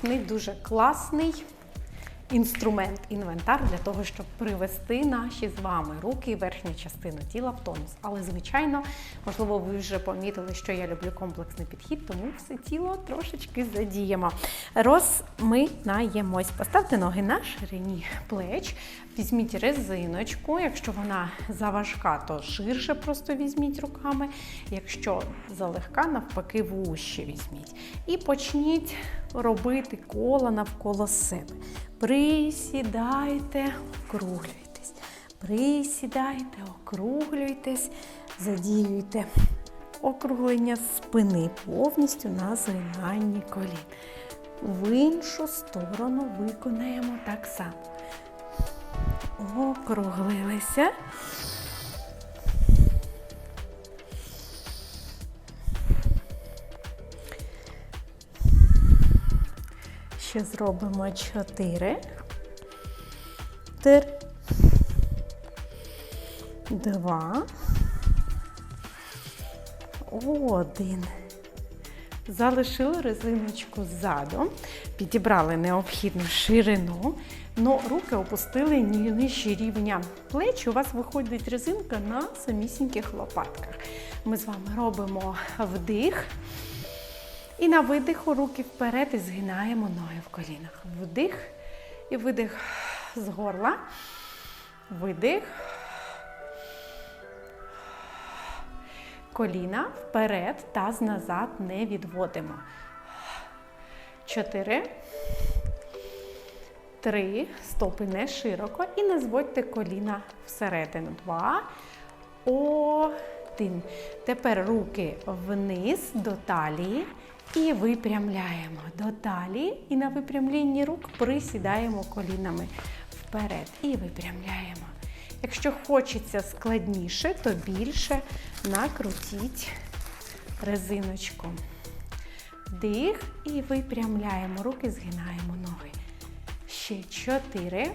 компактний, дуже класний інструмент, інвентар для того, щоб привести наші з вами руки і верхню частину тіла в тонус. Але, звичайно, можливо, ви вже помітили, що я люблю комплексний підхід, тому все тіло трошечки задіємо. Розминаємось. Поставте ноги на ширині плеч, візьміть резиночку. Якщо вона заважка, то ширше просто візьміть руками. Якщо залегка, навпаки, вужче візьміть. І почніть робити кола навколо себе. Присідайте, Сідайте, округлюйтесь. Присідайте, округлюйтесь, задіюйте округлення спини повністю на згинанні колін. В іншу сторону виконаємо так само. Округлилися. Ще зробимо чотири метр, два. Один. Залишили резиночку ззаду, підібрали необхідну ширину, але руки опустили нижче рівня плеч. У вас виходить резинка на самісіньких лопатках. Ми з вами робимо вдих. І на видиху руки вперед і згинаємо ноги в колінах. Вдих і видих з горла. Видих. Коліна вперед, таз назад не відводимо. Чотири. Три. Стопи не широко. І не зводьте коліна всередину. Два. Один. Тепер руки вниз до талії. І випрямляємо до талії. І на випрямлінні рук присідаємо колінами вперед. І випрямляємо. Якщо хочеться складніше, то більше накрутіть резиночку. Вдих і випрямляємо руки, згинаємо ноги. Ще чотири.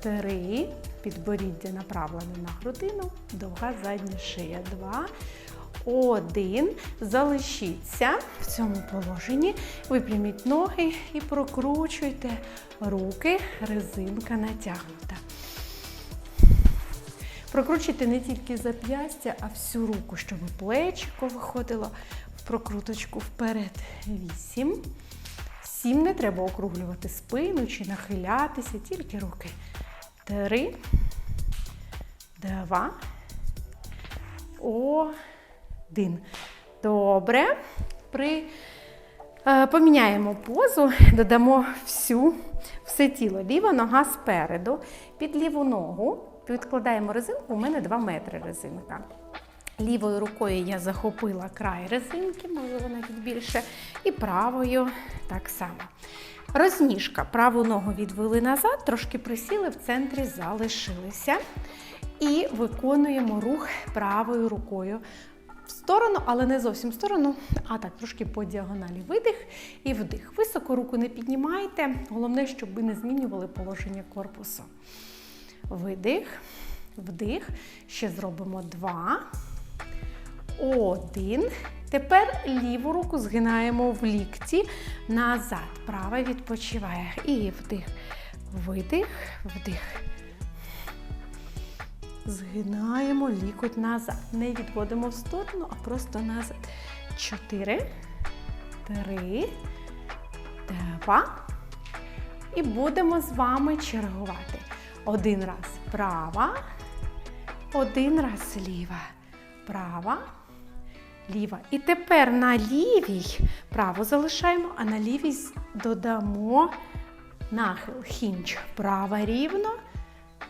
Три. Підборіддя направлене на грудину. Довга задня шия. Два. Один. Залишіться в цьому положенні. Випряміть ноги і прокручуйте руки. Резинка натягнута. Прокручуйте не тільки зап'ястя, а всю руку, щоб плечико виходило в прокруточку вперед. Вісім. Сім. Не треба округлювати спину чи нахилятися, тільки руки. Три. Два. Один. Добре. При... е, Поміняємо позу, додамо всю, все тіло. Ліва нога спереду. Під ліву ногу підкладаємо резинку. У мене 2 метри резинка. Лівою рукою я захопила край резинки, можливо, навіть більше, і правою так само. Розніжка. Праву ногу відвели назад, трошки присіли, в центрі залишилися. І виконуємо рух правою рукою сторону, але не зовсім в сторону, а так трошки по діагоналі. Видих і вдих. Високо руку не піднімайте. Головне, щоб ви не змінювали положення корпусу. Видих, вдих. Ще зробимо два. Один. Тепер ліву руку згинаємо в лікті назад. Права відпочиває. І вдих, видих, вдих. Згинаємо лікоть назад. Не відводимо в сторону, а просто назад. Чотири, три, два. І будемо з вами чергувати. Один раз права, один раз ліва. Права, ліва. І тепер на лівій праву залишаємо, а на лівій додамо нахил. Хінч. Права рівно.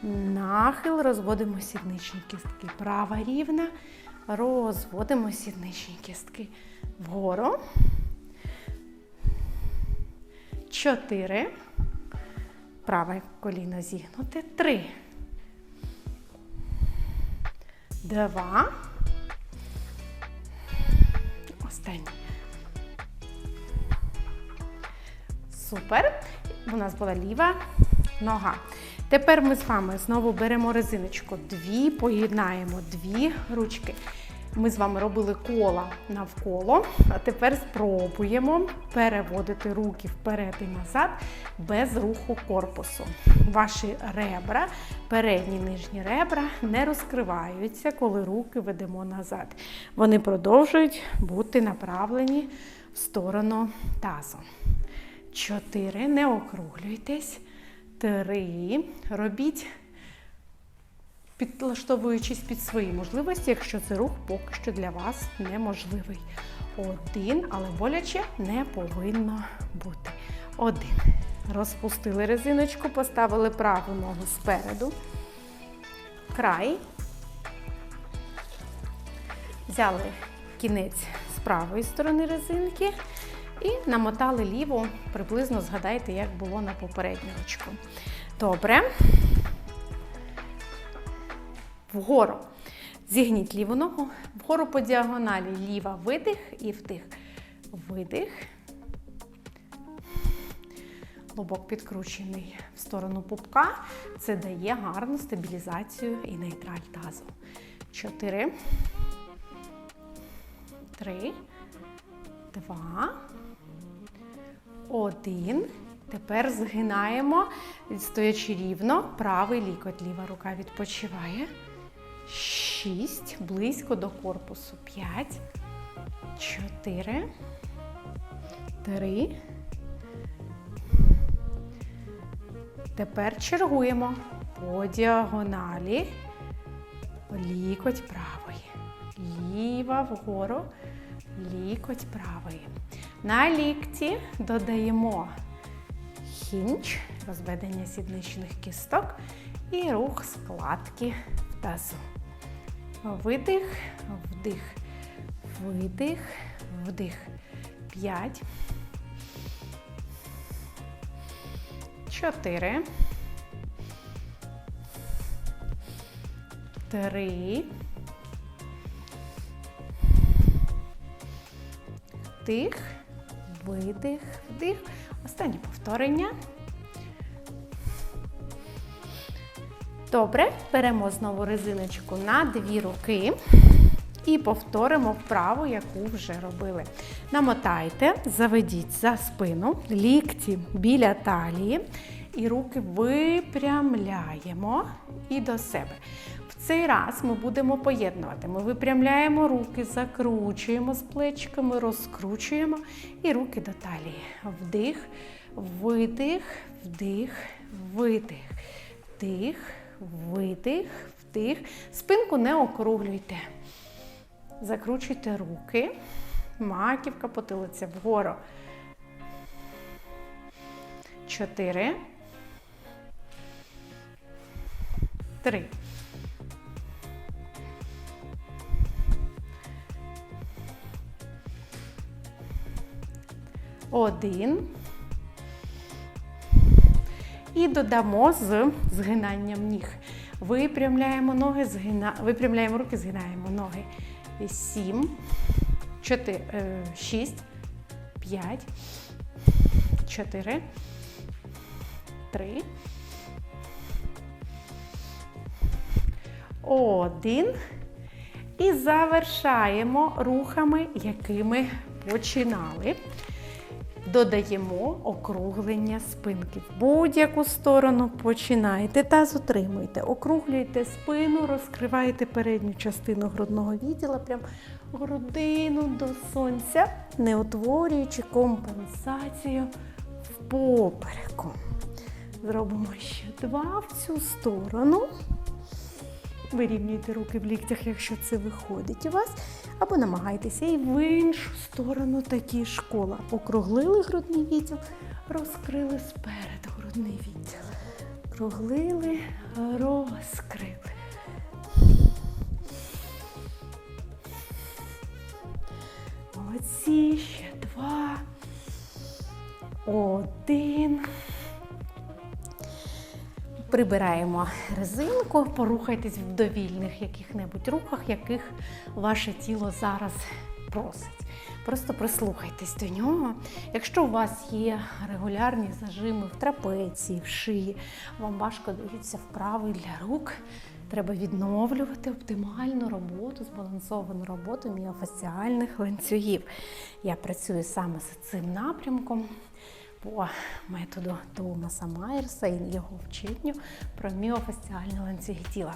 Нахил, розводимо сідничні кістки. Права рівна, розводимо сідничні кістки. Вгору. Чотири. Праве коліно зігнуте. Три. Два. Останній. Супер. У нас була ліва нога. Тепер ми з вами знову беремо резиночку. Дві, поєднаємо дві ручки. Ми з вами робили кола навколо, а тепер спробуємо переводити руки вперед і назад без руху корпусу. Ваші ребра, передні нижні ребра не розкриваються, коли руки ведемо назад. Вони продовжують бути направлені в сторону тазу. Чотири. Не округлюйтесь. Три. Робіть підлаштовуючись під свої можливості, якщо це рух поки що для вас неможливий. Один, але боляче не повинно бути. Один. Розпустили резиночку, поставили праву ногу спереду. Край. Взяли кінець з правої сторони резинки і намотали ліву, приблизно згадайте, як було на попередню ручку. Добре вгору. Зігніть ліву ногу, вгору по діагоналі ліва видих і вдих. Видих. Лобок підкручений в сторону пупка. Це дає гарну стабілізацію і нейтраль тазу. Чотири. Три. Два. Один. Тепер згинаємо, стоячи рівно, правий лікоть, ліва рука відпочиває. Шість. Близько до корпусу. П'ять. Чотири. Три. Тепер чергуємо по діагоналі. Лікоть правий. Ліва вгору. Лікоть правий. На лікті додаємо хінч, розведення сідничних кісток і рух складки в тазу. Видих, вдих, видих, вдих. П'ять. Чотири. Три. Вдих, видих, вдих. Останнє повторення. Добре, беремо знову резиночку на дві руки і повторимо вправу, яку вже робили. Намотайте, заведіть за спину, лікті біля талії, і руки випрямляємо і до себе. Цей раз ми будемо поєднувати. Ми випрямляємо руки, закручуємо з плечиками, розкручуємо і руки до талії. Вдих, видих, вдих, видих, вдих видих, вдих. Спинку не округлюйте. Закручуйте руки, маківка потилиця вгору. Чотири. Три. Один. І додамо з згинанням ніг. Випрямляємо ноги, згина... випрямляємо руки, згинаємо ноги. Сім, чотири, е, шість, п'ять, чотири, три. Один. І завершаємо рухами, якими починали додаємо округлення спинки. В будь-яку сторону починайте та затримуйте. Округлюйте спину, розкривайте передню частину грудного відділа, прям грудину до сонця, не утворюючи компенсацію в попереку. Зробимо ще два в цю сторону. Вирівнюйте руки в ліктях, якщо це виходить у вас. Або намагайтеся і в іншу сторону такі ж кола. Округлили грудний відділ, розкрили спереду грудний відділ. Округлили, розкрили. Молодці, ще два. Один. Прибираємо резинку, порухайтесь в довільних яких-небудь рухах, яких ваше тіло зараз просить. Просто прислухайтесь до нього. Якщо у вас є регулярні зажими в трапеції, в шиї, вам важко даються вправи для рук, Треба відновлювати оптимальну роботу, збалансовану роботу міофасціальних ланцюгів. Я працюю саме з цим напрямком по методу Томаса Майерса і його вченню про міофасціальні ланцюги тіла.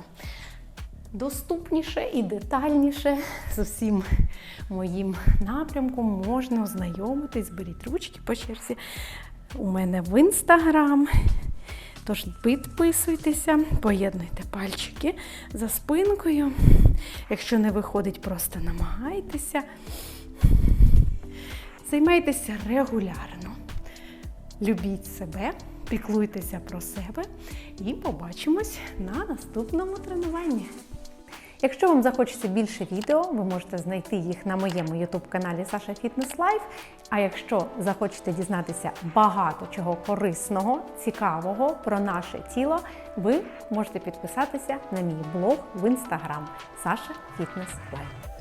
Доступніше і детальніше з усім моїм напрямком можна ознайомитись, беріть ручки по черзі. У мене в інстаграм. Тож підписуйтеся, поєднуйте пальчики за спинкою. Якщо не виходить, просто намагайтеся. Займайтеся регулярно. Любіть себе, піклуйтеся про себе і побачимось на наступному тренуванні. Якщо вам захочеться більше відео, ви можете знайти їх на моєму YouTube каналі Саша Фітнес Лайф. А якщо захочете дізнатися багато чого корисного, цікавого про наше тіло, ви можете підписатися на мій блог в інстаграм Саша Фітнес Лайф.